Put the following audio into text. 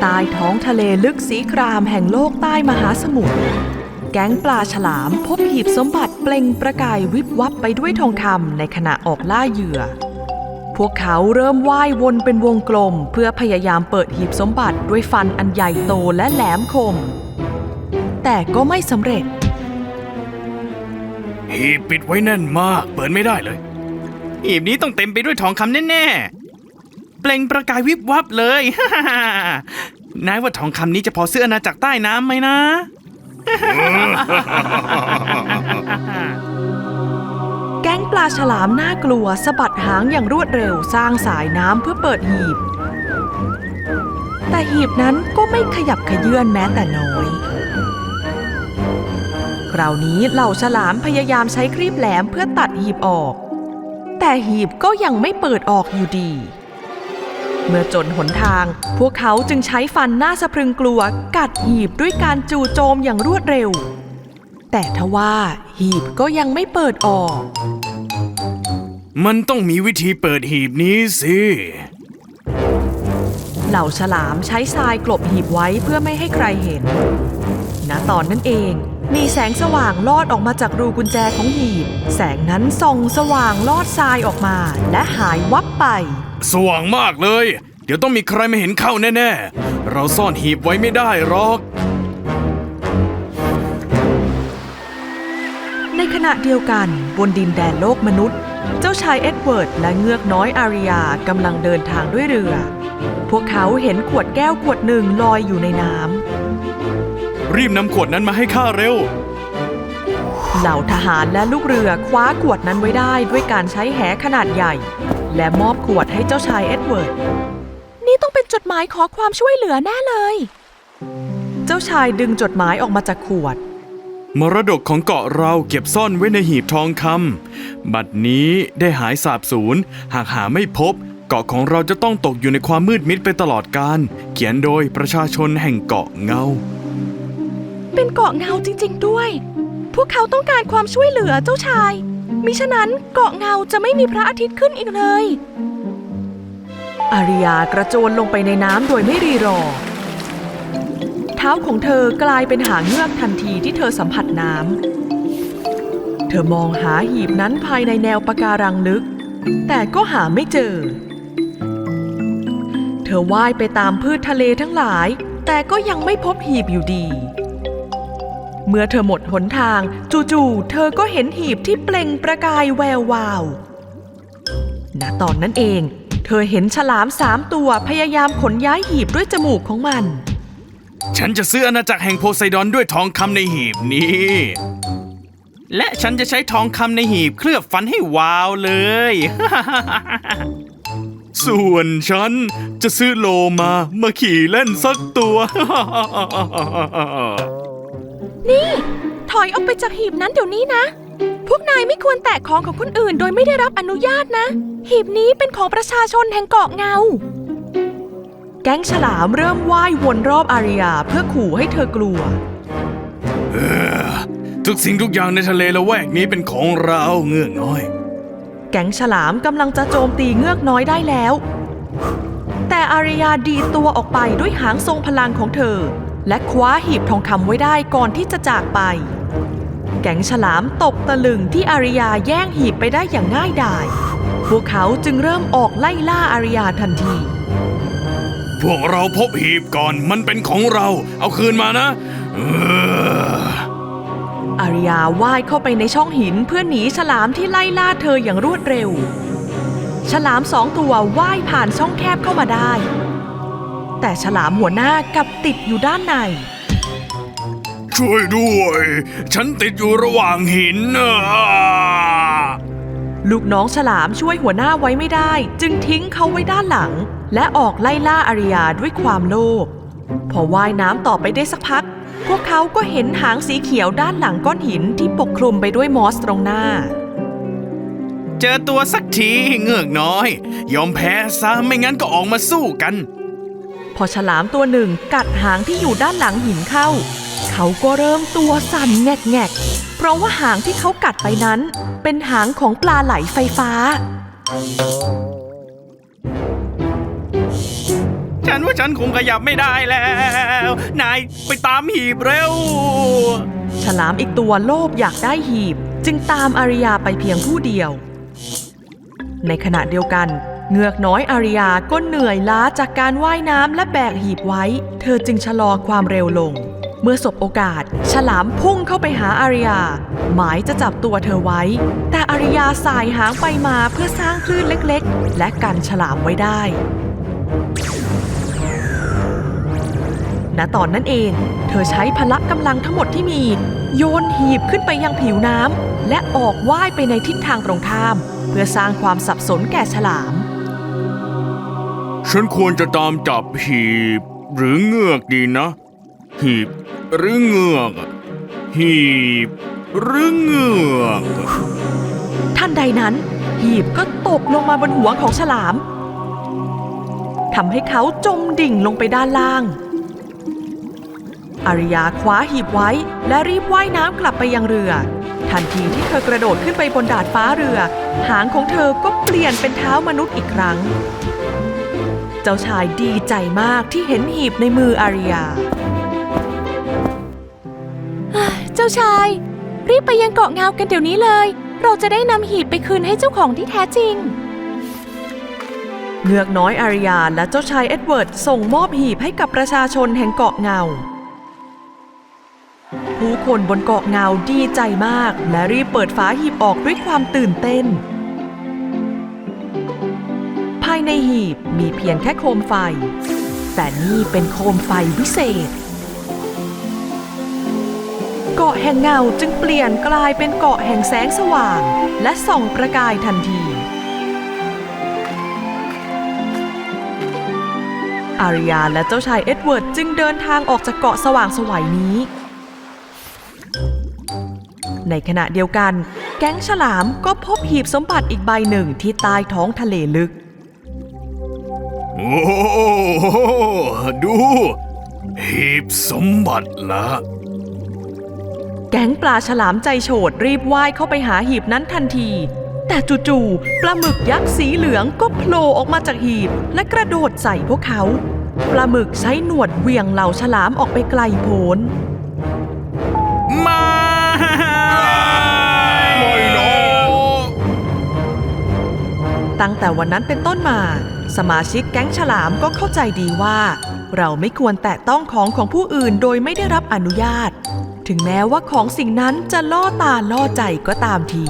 ใต้ท้องทะเลลึกสีครามแห่งโลกใต้มหาสมุทร แก๊งปลาฉลามพบหีบสมบัติเปล่งประกายวิบวับไปด้วยทองคำในขณะออกล่าเหยื่อ พวกเขาเริ่มว่ายวนเป็นวงกลม เพื่อพยายามเปิดหีบสมบัติด้วยฟันอันใหญ่โตและแหลมคม แต่ก็ไม่สำเร็จ หีบปิดไว้แน่นมาก เปิดไม่ได้เลย หีบนี้ต้องเต็มไปด้วยทองคำแน่ๆ ล่งประกายวิบวับเลยนายว่าทองคำนี้จะพอซื้ออาณาจักรใต้น้ำไหมนะ แก๊งปลาฉลามน่ากลัวสะบัดหางอย่างรวดเร็วสร้างสายน้ำเพื่อเปิดหีบ แต่หีบนั้นก็ไม่ขยับขยื่นแม้แต่น้อย คราวนี้เหล่าฉลามพยายามใช้ครีบแหลมเพื่อตัดหีบออก แต่หีบก็ยังไม่เปิดออกอยู่ดี เมื่อจนหนทาง พวกเขาจึงใช้ฟันหน้าสะพรึงกลัว กัดหีบด้วยการจู่โจมอย่างรวดเร็ว แต่ทว่าหีบก็ยังไม่เปิดออก มันต้องมีวิธีเปิดหีบนี้สิ เหล่าฉลามใช้ทรายกลบหีบไว้เพื่อไม่ให้ใครเห็น ณ ตอนนั้นเองมีแสงสว่างลอดออกมาจากรูกุญแจของหีบ แสงนั้นส่องสว่างลอดทรายออกมา และหายวับไป สว่างมากเลย เดี๋ยวต้องมีใครมาเห็นเข้าแน่ๆ เราซ่อนหีบไว้ไม่ได้หรอก ในขณะเดียวกันบนดินแดนโลกมนุษย์ เจ้าชายเอ็ดเวิร์ดและเงือกน้อยอาริยากำลังเดินทางด้วยเรือ พวกเขาเห็นขวดแก้วขวดหนึ่งลอยอยู่ในน้ำรีบนำขวดนั้นมาให้ข้าเร็วเหล่าทหารและลูกเรือคว้าขวดนั้นไว้ได้ด้วยการใช้แหขนาดใหญ่ และมอบขวดให้เจ้าชายเอ็ดเวิร์ด นี่ต้องเป็นจดหมายขอความช่วยเหลือแน่เลย เจ้าชายดึงจดหมายออกมาจากขวด มรดกของเกาะเราเก็บซ่อนไว้ในหีบทองคำบัดนี้ได้หายสาบสูญ หากหาไม่พบ เกาะของเราจะต้องตกอยู่ในความมืดมิดไปตลอดกาลเขียนโดยประชาชนแห่งเกาะเงา เป็นเกาะเงาจริง ๆ ด้วย พวกเขาต้องการความช่วยเหลือเจ้าชาย มิฉะนั้นเกาะเงาจะไม่มีพระอาทิตย์ขึ้นอีกเลย อาริยากระโจนลงไปในน้ำโดยไม่รีรอ เท้าของเธอกลายเป็นหางเงือกทันทีที่เธอสัมผัสน้ำ เธอมองหาหีบนั้นภายในแนวปะการังลึก แต่ก็หาไม่เจอ เธอว่ายไปตามพืชทะเลทั้งหลาย แต่ก็ยังไม่พบหีบอยู่ดี เมื่อเธอหมดหนทาง จู่ๆ เธอก็เห็นหีบที่เปล่งประกายแวววาว ณ ตอนนั้นเอง เธอเห็นฉลามสามตัวพยายามขนย้ายหีบด้วยจมูกของมัน ฉันจะซื้ออาณาจักรแห่งโพไซดอนด้วยทองคำในหีบนี้ และฉันจะใช้ทองคำในหีบเคลือบฟันให้วาวเลย ส่วนฉันจะซื้อโลมามาขี่เล่นสักตัว นี่ ถอยออกไปจากหีบนั้นเดี๋ยวนี้นะ พวกนายไม่ควรแตะของของคนอื่นโดยไม่ได้รับอนุญาตนะ หีบนี้เป็นของประชาชนแห่งเกาะเงา แก๊งฉลามเริ่มว่ายวนรอบอาริยาเพื่อขู่ให้เธอกลัวทุกสิ่งทุกอย่างในทะเลละแวกนี้เป็นของเราเงือกน้อย แก๊งฉลามกำลังจะโจมตีเงือกน้อยได้แล้ว แต่อาริยาดีดตัวออกไปด้วยหางทรงพลังของเธอ และคว้าหีบทองคำไว้ได้ก่อนที่จะจากไป แก๊งฉลามตกตะลึงที่อาริยาแย่งหีบไปได้อย่างง่ายดาย พวกเขาจึงเริ่มออกไล่ล่าอาริยาทันที พวกเราพบหีบก่อนมันเป็นของเรา เอาคืนมานะเอออาริยาว่ายเข้าไปในช่องหินเพื่อหนีฉลามที่ไล่ล่าเธออย่างรวดเร็ว ฉลามสองตัวว่ายผ่านช่องแคบเข้ามาได้ แต่ฉลามหัวหน้ากลับติดอยู่ด้านใน ช่วยด้วย ฉันติดอยู่ระหว่างหินน่ะลูกน้องฉลามช่วยหัวหน้าไว้ไม่ได้ จึงทิ้งเขาไว้ด้านหลัง และออกไล่ล่าอาริยาด้วยความโลภพอว่ายน้ำต่อไปได้สักพัก พวกเขาก็เห็นหางสีเขียวด้านหลังก้อนหินที่ปกคลุมไปด้วยมอสตรงหน้า เจอตัวสักทีเงือกน้อย ยอมแพ้ซะไม่งั้นก็ออกมาสู้กัน พอฉลามตัวหนึ่งกัดหางที่อยู่ด้านหลังหินเข้า เขาก็เริ่มตัวสั่นแงกๆเพราะว่าหางที่เขากัดไปนั้น เป็นหางของปลาไหลไฟฟ้า ฉันว่าฉันคงขยับไม่ได้แล้ว นายไปตามหีบเร็ว ฉลามอีกตัวโลภอยากได้หีบ จึงตามอาริยาไปเพียงผู้เดียว ในขณะเดียวกัน เงือกน้อยอาริยาก็เหนื่อยล้าจากการว่ายน้ำและแบกหีบไว้ เธอจึงชะลอความเร็วลง เมื่อสบโอกาส ฉลามพุ่งเข้าไปหาอาริยา หมายจะจับตัวเธอไว้ แต่อาริยาสายหางไปมาเพื่อสร้างคลื่นเล็กๆ และกันฉลามไว้ได้ ณ ตอนนั้นเอง เธอใช้พละกำลังทั้งหมดที่มี โยนหีบขึ้นไปยังผิวน้ำและออกว่ายไปในทิศทางตรงข้าม เพื่อสร้างความสับสนแก่ฉลาม ฉันควรจะตามจับหีบ หรือเงือกดีนะ หีบ หรือเงือก หีบ หรือเงือกทันใดนั้น หีบก็ตกลงมาบนหัวของฉลามทำให้เขาจมดิ่งลงไปด้านล่าง อาริยาคว้าหีบไว้และรีบว่ายน้ำกลับไปยังเรือ ทันทีที่เธอกระโดดขึ้นไปบนดาดฟ้าเรือ หางของเธอก็เปลี่ยนเป็นเท้ามนุษย์อีกครั้ง จ้าชายดีใจมากที่เห็นหีบในมืออาริยา เจ้าชาย รีบไปยังเกาะเงากันเดี๋ยวนี้เลย เราจะได้นำหีบไปคืนให้เจ้าของที่แท้จริง เงือกน้อยอาริยาและเจ้าชายเอ็ดเวิร์ดส่งมอบหีบให้กับประชาชนแห่งเกาะเงา ผู้คนบนเกาะเงาดีใจมาก และรีบเปิดฝาหีบออกด้วยความตื่นเต้นภายในหีบมีเพียงแค่โคมไฟ แต่นี่เป็นโคมไฟวิเศษ เกาะแห่งเงาจึงเปลี่ยนกลายเป็นเกาะแห่งแสงสว่าง และส่องประกายทันทีอาริยาและเจ้าชายเอ็ดเวิร์ดจึงเดินทางออกจากเกาะสว่างสวัยนี้ ในขณะเดียวกัน แก๊งฉลามก็พบหีบสมบัติอีกใบหนึ่งที่ใต้ท้องทะเลลึก โอ้โหดูหีบสมบัติละ แก๊งปลาฉลามใจโฉดรีบว่ายเข้าไปหาหีบนั้นทันที แต่จู่ๆปลาหมึกยักษ์สีเหลืองก็โผล่ออกมาจากหีบ และกระโดดใส่พวกเขา ปลาหมึกใช้หนวดเหวี่ยงเหล่าฉลามออกไปไกลโพ้นไม่ไม่นะตั้งแต่วันนั้นเป็นต้นมา สมาชิกแก๊งฉลามก็เข้าใจดีว่า เราไม่ควรแตะต้องของของผู้อื่นโดยไม่ได้รับอนุญาต ถึงแม้ว่าของสิ่งนั้นจะล่อตาล่อใจก็ตามที